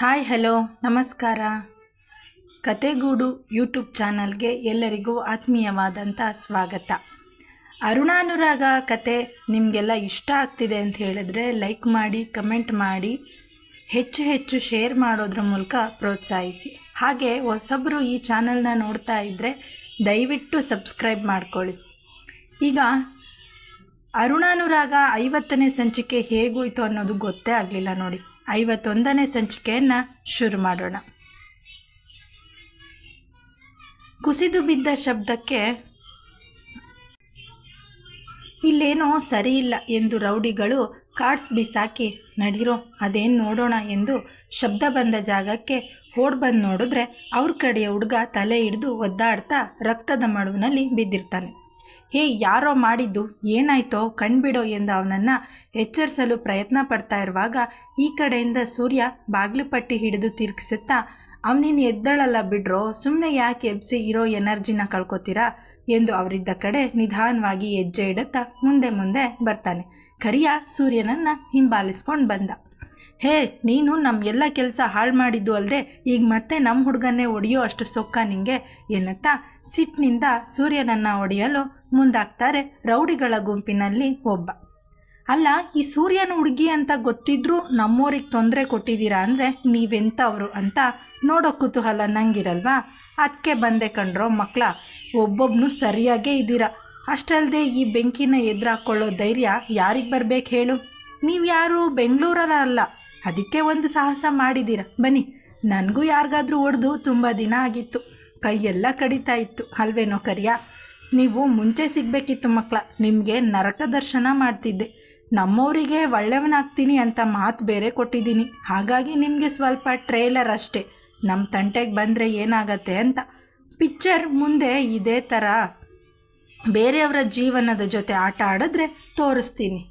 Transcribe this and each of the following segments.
Hi, hello, ನಮಸ್ಕಾರ. ಕತೆಗೂಡು YouTube ಚಾನಲ್ಗೆ ಎಲ್ಲರಿಗೂ ಆತ್ಮೀಯವಾದಂಥ ಸ್ವಾಗತ. ಅರುಣಾನುರಾಗ ಕತೆ ನಿಮಗೆಲ್ಲ ಇಷ್ಟ ಆಗ್ತಿದೆ ಅಂತ ಹೇಳಿದ್ರೆ ಲೈಕ್ ಮಾಡಿ, ಕಮೆಂಟ್ ಮಾಡಿ, ಹೆಚ್ಚು ಹೆಚ್ಚು ಶೇರ್ ಮಾಡೋದ್ರ ಮೂಲಕ ಪ್ರೋತ್ಸಾಹಿಸಿ. ಹಾಗೆ ಹೊಸಬರು ಈ ಚಾನಲ್ನ ನೋಡ್ತಾ ಇದ್ದರೆ ದಯವಿಟ್ಟು ಸಬ್ಸ್ಕ್ರೈಬ್ ಮಾಡ್ಕೊಳ್ಳಿ. ಈಗ ಅರುಣಾನುರಾಗ ಐವತ್ತನೇ ಸಂಚಿಕೆ ಹೇಗೋಯ್ತು ಅನ್ನೋದು ಗೊತ್ತೇ ಆಗಲಿಲ್ಲ ನೋಡಿ. ಐವತ್ತೊಂದನೇ ಸಂಚಿಕೆಯನ್ನು ಶುರು ಮಾಡೋಣ. ಕುಸಿದು ಬಿದ್ದ ಶಬ್ದಕ್ಕೆ ಇಲ್ಲೇನೋ ಸರಿಯಿಲ್ಲ ಎಂದು ರೌಡಿಗಳು ಕಾರ್ಡ್ಸ್ ಬಿಸಾಕಿ, ನಡಿರೋ, ಅದೇನು ನೋಡೋಣ ಎಂದು ಶಬ್ದ ಬಂದ ಜಾಗಕ್ಕೆ ಓಡ್ ಬಂದು ನೋಡಿದ್ರೆ ಅವ್ರ ಕಡೆಯ ಹುಡುಗ ತಲೆ ಹಿಡಿದು ಒದ್ದಾಡ್ತಾ ರಕ್ತದ ಮಡುವಿನಲ್ಲಿ ಬಿದ್ದಿರ್ತಾನೆ. ಹೇ, ಯಾರೋ ಮಾಡಿದ್ದು? ಏನಾಯ್ತೋ? ಕಣ್ಬಿಡೋ ಎಂದು ಅವನನ್ನು ಎಚ್ಚರಿಸಲು ಪ್ರಯತ್ನ ಪಡ್ತಾ ಇರುವಾಗ ಈ ಕಡೆಯಿಂದ ಸೂರ್ಯ ಬಾಗಿಲು ಪಟ್ಟಿ ಹಿಡಿದು ತಿರುಗಿಸುತ್ತಾ ಅವನಿನ್ನು ಎದ್ದಳಲ್ಲ ಬಿಡ್ರೋ? ಸುಮ್ಮನೆ ಯಾಕೆ ಎಬ್ಸಿ ಇರೋ ಎನರ್ಜಿನ ಕಳ್ಕೊತೀರಾ? ಎಂದು ಅವರಿದ್ದ ಕಡೆ ನಿಧಾನವಾಗಿ ಹೆಜ್ಜೆ ಇಡುತ್ತಾ ಮುಂದೆ ಮುಂದೆ ಬರ್ತಾನೆ. ಕರಿಯ ಸೂರ್ಯನನ್ನು ಹಿಂಬಾಲಿಸ್ಕೊಂಡು ಬಂದ. ಹೇ, ನೀನು ನಮ್ಮ ಎಲ್ಲ ಕೆಲಸ ಹಾಳು ಮಾಡಿದ್ದು ಅಲ್ಲದೆ ಈಗ ಮತ್ತೆ ನಮ್ಮ ಹುಡುಗನ್ನೇ ಒಡೆಯೋ ಅಷ್ಟು ಸೊಕ್ಕ ನಿಂಗೆ? ಎನ್ನುತ್ತಾ ಸಿಟ್ಟಿನಿಂದ ಸೂರ್ಯನನ್ನು ಒಡೆಯಲು ಮುಂದಾಗ್ತಾರೆ ರೌಡಿಗಳ ಗುಂಪಿನಲ್ಲಿ ಒಬ್ಬ. ಅಲ್ಲ, ಈ ಸೂರ್ಯನ ಹುಡುಗಿ ಅಂತ ಗೊತ್ತಿದ್ರೂ ನಮ್ಮೋರಿಗೆ ತೊಂದರೆ ಕೊಟ್ಟಿದ್ದೀರಾ ಅಂದರೆ ನೀವೆಂಥವ್ರು ಅಂತ ನೋಡೋ ಕುತೂಹಲ ನಂಗಿರಲ್ವಾ? ಅದಕ್ಕೆ ಬಂದೆ ಕಂಡ್ರೋ ಮಕ್ಕಳ ಒಬ್ಬೊಬ್ಬನು ಸರಿಯಾಗೇ ಇದ್ದೀರಾ? ಅಷ್ಟಲ್ಲದೆ ಈ ಬೆಂಕಿನ ಎದುರಾಕೊಳ್ಳೋ ಧೈರ್ಯ ಯಾರಿಗೆ ಬರಬೇಕು ಹೇಳು? ನೀವು ಯಾರು ಬೆಂಗಳೂರಲ್ಲ ಅದಕ್ಕೆ ಒಂದು ಸಾಹಸ ಮಾಡಿದ್ದೀರ ಬನ್ನಿ, ನನಗೂ ಯಾರಿಗಾದರೂ ಹೊಡೆದು ತುಂಬ ದಿನ ಆಗಿತ್ತು. ಕೈಯೆಲ್ಲ ಕಡಿತಾ ಇತ್ತು, ಅಲ್ವೇನೋ ಕರಿಯ? ನೀವು ಮುಂಚೆ ಸಿಗಬೇಕಿತ್ತು ಮಕ್ಕಳ ನಿಮಗೆ ನರಕ ದರ್ಶನ ಮಾಡ್ತಿದ್ದೆ. ನಮ್ಮವರಿಗೆ ಒಳ್ಳೆಯವನಾಗ್ತೀನಿ ಅಂತ ಮಾತು ಬೇರೆ ಕೊಟ್ಟಿದ್ದೀನಿ. ಹಾಗಾಗಿ ನಿಮಗೆ ಸ್ವಲ್ಪ ಟ್ರೇಲರ್ ಅಷ್ಟೇ. ನಮ್ಮ ತಂಟೆಗೆ ಬಂದರೆ ಏನಾಗತ್ತೆ ಅಂತ. ಪಿಕ್ಚರ್ ಮುಂದೆ ಇದೇ ಥರ ಬೇರೆಯವರ ಜೀವನದ ಜೊತೆ ಆಟ ಆಡಿದ್ರೆ ತೋರಿಸ್ತೀನಿ.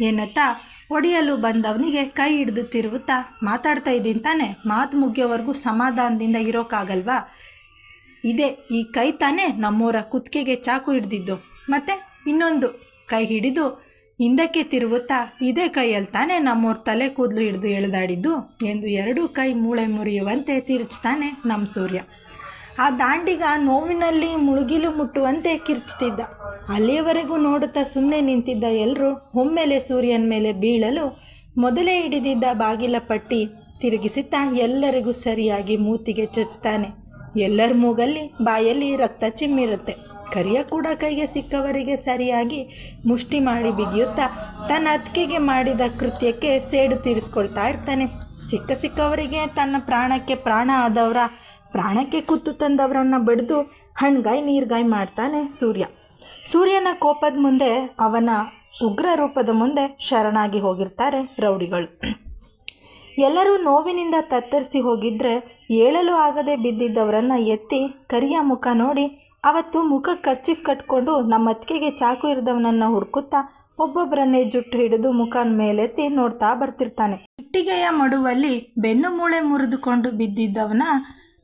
ಏನತ್ತಾ? ಒಡೆಯಲು ಬಂದವನಿಗೆ ಕೈ ಹಿಡಿದು ತಿರುಗುತ್ತಾ ಮಾತಾಡ್ತಾ ಇದ್ದೀನಿ ತಾನೆ. ಮಾತು ಮುಗಿಯೋವರೆಗೂ ಸಮಾಧಾನದಿಂದ ಇರೋಕ್ಕಾಗಲ್ವಾ ಇದೆ, ಈ ಕೈ ತಾನೇ ನಮ್ಮೂರ ಕುತ್ತಿಗೆಗೆ ಚಾಕು ಹಿಡಿದಿದ್ದು. ಮತ್ತು ಇನ್ನೊಂದು ಕೈ ಹಿಡಿದು ಹಿಂದಕ್ಕೆ ತಿರುಗುತ್ತಾ ಇದೇ ಕೈಯಲ್ಲಿ ತಾನೇ ನಮ್ಮೂರ ತಲೆ ಕೂದಲು ಹಿಡಿದು ಎಳೆದಾಡಿದ್ದು ಎಂದು ಎರಡೂ ಕೈ ಮೂಳೆ ಮುರಿಯುವಂತೆ ತಿರುಚ್ತಾನೆ ನಮ್ಮ ಸೂರ್ಯ. ಆ ದಾಂಡಿಗ ನೋವಿನಲ್ಲಿ ಮುಳುಗಿಲು ಮುಟ್ಟುವಂತೆ ಕಿರ್ಚುತ್ತಿದ್ದ ಅಲ್ಲಿಯವರೆಗೂ ನೋಡುತ್ತಾ ಸುಮ್ಮನೆ ನಿಂತಿದ್ದ ಎಲ್ಲರೂ ಒಮ್ಮೆಲೆ ಸೂರ್ಯನ ಮೇಲೆ ಬೀಳಲು ಮೊದಲೇ ಹಿಡಿದಿದ್ದ ಬಾಗಿಲ ಪಟ್ಟಿ ತಿರುಗಿಸುತ್ತಾ ಎಲ್ಲರಿಗೂ ಸರಿಯಾಗಿ ಮೂತಿಗೆ ಚಚ್ತಾನೆ. ಎಲ್ಲರ ಮೂಗಲ್ಲಿ ಬಾಯಲ್ಲಿ ರಕ್ತ ಚಿಮ್ಮಿರುತ್ತೆ. ಕರಿಯ ಕೂಡ ಕೈಗೆ ಸಿಕ್ಕವರಿಗೆ ಸರಿಯಾಗಿ ಮುಷ್ಟಿ ಮಾಡಿ ಬಿಗಿಯುತ್ತಾ ತನ್ನ ಅತ್ತಿಗೆಗೆ ಮಾಡಿದ ಕೃತ್ಯಕ್ಕೆ ಸೇಡು ತೀರಿಸ್ಕೊಳ್ತಾ ಇರ್ತಾನೆ. ಸಿಕ್ಕ ಸಿಕ್ಕವರಿಗೆ ತನ್ನ ಪ್ರಾಣಕ್ಕೆ ಪ್ರಾಣ ಆದವರ ಪ್ರಾಣಕ್ಕೆ ಕುತ್ತು ತಂದವರನ್ನ ಬಡಿದು ಹಣ್ಗಾಯಿ ನೀರ್ಗಾಯಿ ಮಾಡ್ತಾನೆ ಸೂರ್ಯ. ಸೂರ್ಯನ ಕೋಪದ ಮುಂದೆ ಅವನ ಉಗ್ರ ರೂಪದ ಮುಂದೆ ಶರಣಾಗಿ ಹೋಗಿರ್ತಾರೆ ರೌಡಿಗಳು. ಎಲ್ಲರೂ ನೋವಿನಿಂದ ತತ್ತರಿಸಿ ಹೋಗಿದ್ರೆ ಏಳಲು ಆಗದೆ ಬಿದ್ದಿದ್ದವರನ್ನು ಎತ್ತಿ ಕರಿಯ ಮುಖ ನೋಡಿ ಅವತ್ತು ಮುಖ ಖರ್ಚಿಫ್ ಕಟ್ಕೊಂಡು ನಮ್ಮ ಅತ್ತಿಗೆಗೆ ಚಾಕು ಇರಿದವನನ್ನು ಹುಡುಕುತ್ತಾ ಒಬ್ಬೊಬ್ಬರನ್ನೇ ಜುಟ್ಟು ಹಿಡಿದು ಮುಖನ ಮೇಲೆತ್ತಿ ನೋಡ್ತಾ ಬರ್ತಿರ್ತಾನೆ. ಇಟ್ಟಿಗೆಯ ಮಡುವಲ್ಲಿ ಬೆನ್ನು ಮೂಳೆ ಮುರಿದುಕೊಂಡು ಬಿದ್ದಿದ್ದವನ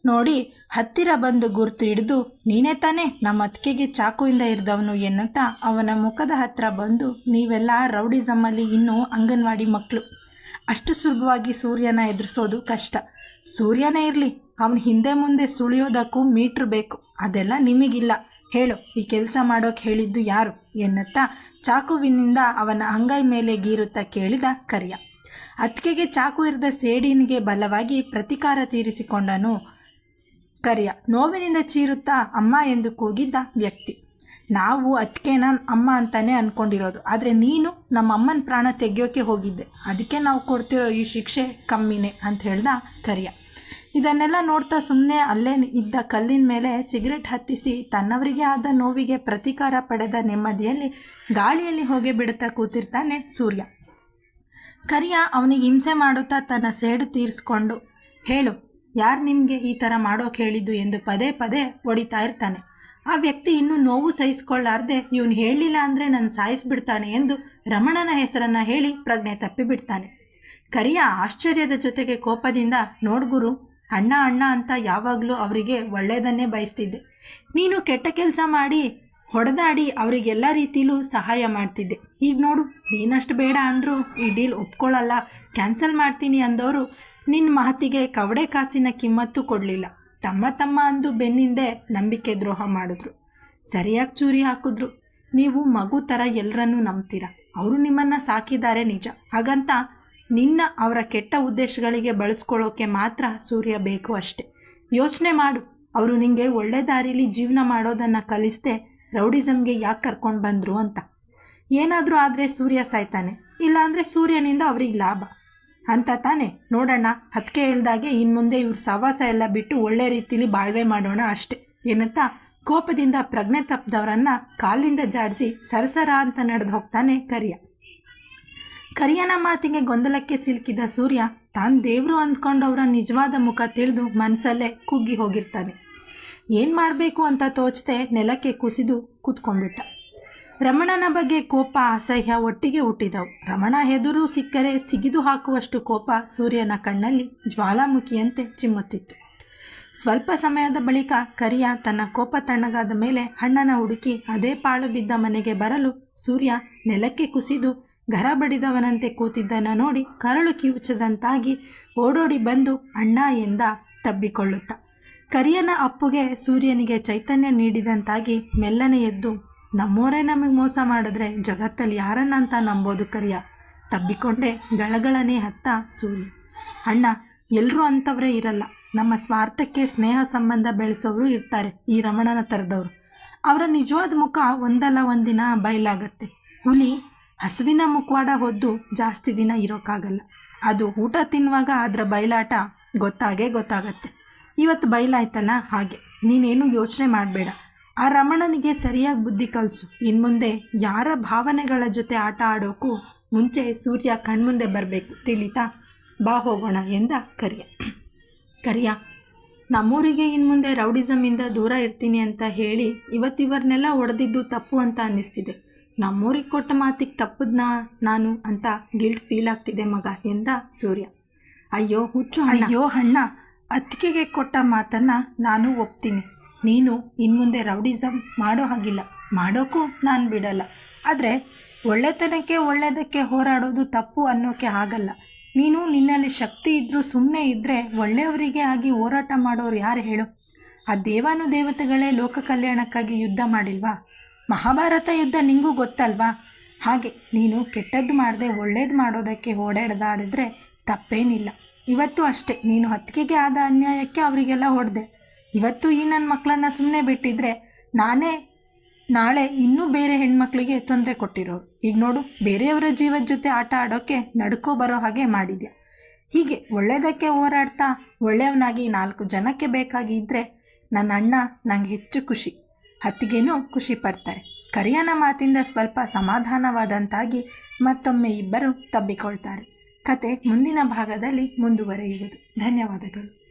ನೋಡಿ ಹತ್ತಿರ ಬಂದು ಗುರ್ತು ಹಿಡಿದು, ನೀನೇ ತಾನೇ ನಮ್ಮ ಅತ್ತಿಗೆಗೆ ಚಾಕುವಿಂದ ಇರಿದವನು ಎನ್ನುತ್ತಾ ಅವನ ಮುಖದ ಹತ್ರ ಬಂದು, ನೀವೆಲ್ಲ ರೌಡಿಸಮ್ಮಲ್ಲಿ ಇನ್ನೂ ಅಂಗನವಾಡಿ ಮಕ್ಕಳು ಅಷ್ಟು ಸುಲಭವಾಗಿ ಸೂರ್ಯನ ಎದುರಿಸೋದು ಕಷ್ಟ. ಸೂರ್ಯನೇ ಇರಲಿ, ಅವನ ಹಿಂದೆ ಮುಂದೆ ಸುಳಿಯೋದಕ್ಕೂ ಮೀಟ್ರ್ ಬೇಕು. ಅದೆಲ್ಲ ನಿಮಗಿಲ್ಲ. ಹೇಳು, ಈ ಕೆಲಸ ಮಾಡೋಕೆ ಹೇಳಿದ್ದು ಯಾರು? ಎನ್ನುತ್ತಾ ಚಾಕುವಿನಿಂದ ಅವನ ಅಂಗೈ ಮೇಲೆ ಗೀರುತ್ತಾ ಕೇಳಿದ ಕರಿಯ. ಅತ್ತಿಗೆಗೆ ಚಾಕು ಇರಿದ ಸೇಡಿನಿಗೆ ಬಲವಾಗಿ ಪ್ರತಿಕಾರ ತೀರಿಸಿಕೊಂಡನು ಕರಿಯ. ನೋವಿನಿಂದ ಚೀರುತ್ತಾ ಅಮ್ಮ ಎಂದು ಕೂಗಿದ್ದ ವ್ಯಕ್ತಿ. ನಾವು ಅದಕ್ಕೇನ ಅಮ್ಮ ಅಂತಾನೆ ಅಂದ್ಕೊಂಡಿರೋದು ಆದರೆ ನೀನು ನಮ್ಮ ಅಮ್ಮನ ಪ್ರಾಣ ತೆಗೆಯೋಕೆ ಹೋಗಿದ್ದೆ. ಅದಕ್ಕೆ ನಾವು ಕೊಡ್ತಿರೋ ಈ ಶಿಕ್ಷೆ ಕಮ್ಮಿನೇ ಅಂತ ಹೇಳ್ದ ಕರಿಯ. ಇದನ್ನೆಲ್ಲ ನೋಡ್ತಾ ಸುಮ್ಮನೆ ಅಲ್ಲೇ ಇದ್ದ ಕಲ್ಲಿನ ಮೇಲೆ ಸಿಗರೆಟ್ ಹತ್ತಿಸಿ ತನ್ನವರಿಗೆ ಆದ ನೋವಿಗೆ ಪ್ರತೀಕಾರ ಪಡೆದ ನೆಮ್ಮದಿಯಲ್ಲಿ ಗಾಳಿಯಲ್ಲಿ ಹೋಗಿ ಬಿಡುತ್ತಾ ಕೂತಿರ್ತಾನೆ ಸೂರ್ಯ. ಕರಿಯ ಅವನಿಗೆ ಹಿಂಸೆ ಮಾಡುತ್ತಾ ತನ್ನ ಸೇಡು ತೀರಿಸ್ಕೊಂಡು, ಹೇಳು ಯಾರು ನಿಮಗೆ ಈ ಥರ ಮಾಡೋಕೆ ಹೇಳಿದ್ದು ಎಂದು ಪದೇ ಪದೇ ಹೊಡಿತಾ ಇರ್ತಾನೆ. ಆ ವ್ಯಕ್ತಿ ಇನ್ನೂ ನೋವು ಸಹಿಸ್ಕೊಳ್ಳಾರ್ದೆ ಇವನು ಹೇಳಲಿಲ್ಲ ಅಂದರೆ ನಾನು ಸಾಯಿಸ್ಬಿಡ್ತಾನೆ ಎಂದು ರಮಣನ ಹೆಸರನ್ನು ಹೇಳಿ ಪ್ರಜ್ಞೆ ತಪ್ಪಿಬಿಡ್ತಾನೆ. ಕರಿಯ ಆಶ್ಚರ್ಯದ ಜೊತೆಗೆ ಕೋಪದಿಂದ ನೋಡ್ಗುರು ಅಣ್ಣ ಅಣ್ಣ ಅಂತ ಯಾವಾಗಲೂ ಅವರಿಗೆ ಒಳ್ಳೆಯದನ್ನೇ ಬಯಸ್ತಿದ್ದೆ. ನೀನು ಕೆಟ್ಟ ಕೆಲಸ ಮಾಡಿ, ಹೊಡೆದಾಡಿ ಅವರಿಗೆಲ್ಲ ರೀತಿಲೂ ಸಹಾಯ ಮಾಡ್ತಿದ್ದೆ. ಈಗ ನೋಡು, ನೀನಷ್ಟು ಬೇಡ ಅಂದರೂ ಈ ಡೀಲ್ ಒಪ್ಕೊಳ್ಳಲ್ಲ ಕ್ಯಾನ್ಸಲ್ ಮಾಡ್ತೀನಿ ಅಂದವರು ನಿನ್ನ ಮಾತಿಗೆ ಕವಡೆ ಕಾಸಿನ ಕಿಮ್ಮತ್ತು ಕೊಡಲಿಲ್ಲ. ತಮ್ಮ ತಮ್ಮ ಅಂದು ಬೆನ್ನಿಂದೆ ನಂಬಿಕೆ ದ್ರೋಹ ಮಾಡಿದ್ರು. ಸರಿಯಾಗಿ ಚೂರಿ ಹಾಕಿದ್ರು. ನೀವು ಮಗು ಥರ ಎಲ್ಲರನ್ನೂ ನಂಬ್ತೀರ? ಅವರು ನಿಮ್ಮನ್ನು ಸಾಕಿದ್ದಾರೆ ನಿಜ. ಹಾಗಂತ ನಿನ್ನ ಅವರ ಕೆಟ್ಟ ಉದ್ದೇಶಗಳಿಗೆ ಬಳಸ್ಕೊಳ್ಳೋಕೆ ಮಾತ್ರ ಸೂರ್ಯ ಬೇಕು ಅಷ್ಟೆ. ಯೋಚನೆ ಮಾಡು. ಅವರು ನಿಮಗೆ ಒಳ್ಳೆ ದಾರಿಲಿ ಜೀವನ ಮಾಡೋದನ್ನು ಕಲಿಸ್ದೆ ರೌಡಿಸಮ್ಗೆ ಯಾಕೆ ಕರ್ಕೊಂಡು ಬಂದರು ಅಂತ. ಏನಾದರೂ ಆದರೆ ಸೂರ್ಯ ಸಾಯ್ತಾನೆ. ಇಲ್ಲಾಂದರೆ ಸೂರ್ಯನಿಂದ ಅವ್ರಿಗೆ ಲಾಭ. ಅಂತ ತಾನೆ. ನೋಡೋಣ ಹತ್ಕೆ ಹೇಳ್ದಾಗೆ ಇನ್ನು ಮುಂದೆ ಇವ್ರ ಸವಾಸ ಎಲ್ಲ ಬಿಟ್ಟು ಒಳ್ಳೆ ರೀತಿಲಿ ಬಾಳ್ವೆ ಮಾಡೋಣ ಅಷ್ಟೆ. ಏನಂತ? ಕೋಪದಿಂದ ಪ್ರಜ್ಞೆ ತಪ್ಪದವರನ್ನ ಕಾಲಿಂದ ಜಾಡಿಸಿ ಸರಸರ ಅಂತ ನಡೆದು ಹೋಗ್ತಾನೆ ಕರಿಯ. ಕರಿಯನ ಮಾತಿಗೆ ಗೊಂದಲಕ್ಕೆ ಸಿಲುಕಿದ ಸೂರ್ಯ ತಾನು ದೇವರು ಅಂದ್ಕೊಂಡವರ ನಿಜವಾದ ಮುಖ ತಿಳಿದು ಮನಸ್ಸಲ್ಲೇ ಕುಗ್ಗಿ ಹೋಗಿರ್ತಾನೆ. ಏನು ಮಾಡಬೇಕು ಅಂತ ತೋಚದೆ ನೆಲಕ್ಕೆ ಕುಸಿದು ಕೂತ್ಕೊಂಡ್ಬಿಟ್ಟ. ರಮಣನ ಬಗ್ಗೆ ಕೋಪ ಅಸಹ್ಯ ಒಟ್ಟಿಗೆ ಹುಟ್ಟಿದವು. ರಮಣ ಎದುರು ಸಿಕ್ಕರೆ ಸಿಗಿದು ಹಾಕುವಷ್ಟು ಕೋಪ ಸೂರ್ಯನ ಕಣ್ಣಲ್ಲಿ ಜ್ವಾಲಾಮುಖಿಯಂತೆ ಚಿಮ್ಮುತ್ತಿತ್ತು. ಸ್ವಲ್ಪ ಸಮಯದ ಬಳಿಕ ಕರಿಯ ತನ್ನ ಕೋಪ ತಣ್ಣಗಾದ ಮೇಲೆ ಹಣ್ಣನ ಹುಡುಕಿ ಅದೇ ಪಾಳು ಬಿದ್ದ ಮನೆಗೆ ಬರಲು ಸೂರ್ಯ ನೆಲಕ್ಕೆ ಕುಸಿದು ಗರ ಬಡಿದವನಂತೆ ಕೂತಿದ್ದನ್ನು ನೋಡಿ ಕರಳು ಕಿವುಚದಂತಾಗಿ ಓಡೋಡಿ ಬಂದು ಅಣ್ಣ ಎಂದ ತಬ್ಬಿಕೊಳ್ಳುತ್ತ. ಕರಿಯನ ಅಪ್ಪುಗೆ ಸೂರ್ಯನಿಗೆ ಚೈತನ್ಯ ನೀಡಿದಂತಾಗಿ ಮೆಲ್ಲನೆ ಎದ್ದು ನಮ್ಮೋರೇ ನಮಗೆ ಮೋಸ ಮಾಡಿದ್ರೆ ಜಗತ್ತಲ್ಲಿ ಯಾರನ್ನಂತ ನಂಬೋದು ಕರಿಯ. ತಬ್ಬಿಕೊಂಡೆ ಗಳಗಳನೆ ಹತ್ತ ಸೂರ್ಯ ಅಣ್ಣ ಎಲ್ಲರೂ ಅಂಥವರೇ ಇರಲ್ಲ. ನಮ್ಮ ಸ್ವಾರ್ಥಕ್ಕೆ ಸ್ನೇಹ ಸಂಬಂಧ ಬೆಳೆಸೋರು ಇರ್ತಾರೆ ಈ ರಮಣನ ಥರದವರು ಅವರ ನಿಜವಾದ ಮುಖ ಒಂದಲ್ಲ ಒಂದಿನ ಬಯಲಾಗತ್ತೆ ಹುಲಿ ಹಸುವಿನ ಮುಖವಾಡ ಹೊದ್ದು ಜಾಸ್ತಿ ದಿನ ಇರೋಕ್ಕಾಗಲ್ಲ ಅದು ಊಟ ತಿನ್ನುವಾಗ ಅದರ ಬಯಲಾಟ ಗೊತ್ತಾಗೇ ಗೊತ್ತಾಗತ್ತೆ. ಇವತ್ತು ಬಯಲಾಯ್ತಲ್ಲ ಹಾಗೆ. ನೀನೇನು ಯೋಚನೆ ಮಾಡಬೇಡ. ಆ ರಮಣನಿಗೆ ಸರಿಯಾಗಿ ಬುದ್ಧಿ ಕಲಿಸು. ಇನ್ಮುಂದೆ ಯಾರ ಭಾವನೆಗಳ ಜೊತೆ ಆಟ ಆಡೋಕ್ಕೂ ಮುಂಚೆ ಸೂರ್ಯ ಕಣ್ಮುಂದೆ ಬರಬೇಕು. ತಿಳಿತಾ ಬಾ ಹೋಗೋಣ ಎಂದ ಕರಿಯ. ಕರಿಯ ನಮ್ಮೂರಿಗೆ ಇನ್ಮುಂದೆ ರೌಡಿಸಮಿಂದ ದೂರ ಇರ್ತೀನಿ ಅಂತ ಹೇಳಿ ಇವತ್ತಿವರನ್ನೆಲ್ಲ ಒಡೆದಿದ್ದು ತಪ್ಪು ಅಂತ ಅನ್ನಿಸ್ತಿದೆ. ನಮ್ಮೂರಿಗೆ ಕೊಟ್ಟ ಮಾತಿಗೆ ತಪ್ಪದ್ನಾ ನಾನು ಅಂತ ಗಿಲ್ಟ್ ಫೀಲ್ ಆಗ್ತಿದೆ ಮಗ ಎಂದ ಸೂರ್ಯ. ಅಯ್ಯೋ ಹುಚ್ಚು ಅಯ್ಯೋ ಅಣ್ಣ. ಅತ್ತಿಗೆಗೆ ಕೊಟ್ಟ ಮಾತನ್ನು ನಾನು ಒಪ್ತೀನಿ. ನೀನು ಇನ್ಮುಂದೆ ರೌಡಿಸಮ್ ಮಾಡೋ ಹಾಗಿಲ್ಲ. ಮಾಡೋಕ್ಕೂ ನಾನು ಬಿಡಲ್ಲ. ಆದರೆ ಒಳ್ಳೆತನಕ್ಕೆ ಒಳ್ಳೆಯದಕ್ಕೆ ಹೋರಾಡೋದು ತಪ್ಪು ಅನ್ನೋಕ್ಕೆ ಆಗಲ್ಲ. ನೀನು ನಿನ್ನಲ್ಲಿ ಶಕ್ತಿ ಇದ್ದರೂ ಸುಮ್ಮನೆ ಇದ್ದರೆ ಒಳ್ಳೆಯವರಿಗೆ ಆಗಿ ಹೋರಾಟ ಮಾಡೋರು ಯಾರು ಹೇಳು? ಆ ದೇವಾನು ದೇವತೆಗಳೇ ಲೋಕ ಕಲ್ಯಾಣಕ್ಕಾಗಿ ಯುದ್ಧ ಮಾಡಿಲ್ವಾ? ಮಹಾಭಾರತ ಯುದ್ಧ ನಿಂಗೂ ಗೊತ್ತಲ್ವಾ? ಹಾಗೆ ನೀನು ಕೆಟ್ಟದ್ದು ಮಾಡದೆ ಒಳ್ಳೇದು ಮಾಡೋದಕ್ಕೆ ಓಡಾಡ್ದಾಡಿದ್ರೆ ತಪ್ಪೇನಿಲ್ಲ. ಇವತ್ತು ಅಷ್ಟೇ. ನೀನು ಹತ್ತಿಗೆಗೆ ಆದ ಅನ್ಯಾಯಕ್ಕೆ ಅವರಿಗೆಲ್ಲ ಹೊಡೆದೆ. ಇವತ್ತು ಈ ನನ್ನ ಮಕ್ಕಳನ್ನ ಸುಮ್ಮನೆ ಬಿಟ್ಟಿದ್ರೆ ನಾನೇ ನಾಳೆ ಇನ್ನೂ ಬೇರೆ ಹೆಣ್ಮಕ್ಳಿಗೆ ತೊಂದರೆ ಕೊಟ್ಟಿರೋರು. ಈಗ ನೋಡು, ಬೇರೆಯವರ ಜೀವದ ಜೊತೆ ಆಟ ಆಡೋಕ್ಕೆ ನಡ್ಕೋ ಬರೋ ಹಾಗೆ ಮಾಡಿದ್ಯಾ? ಹೀಗೆ ಒಳ್ಳೆಯದಕ್ಕೆ ಹೋರಾಡ್ತಾ ಒಳ್ಳೆಯವನಾಗಿ ನಾಲ್ಕು ಜನಕ್ಕೆ ಬೇಕಾಗಿ ಇದ್ದರೆ ನನ್ನ ಅಣ್ಣ ನಂಗೆ ಹೆಚ್ಚು ಖುಷಿ. ಹತ್ತಿಗೆನೂ ಖುಷಿ ಪಡ್ತಾರೆ. ಕರಿಯನ ಮಾತಿಂದ ಸ್ವಲ್ಪ ಸಮಾಧಾನವಾದಂತಾಗಿ ಮತ್ತೊಮ್ಮೆ ಇಬ್ಬರು ತಬ್ಬಿಕೊಳ್ತಾರೆ. ಕತೆ ಮುಂದಿನ ಭಾಗದಲ್ಲಿ ಮುಂದುವರೆಯುವುದು. ಧನ್ಯವಾದಗಳು.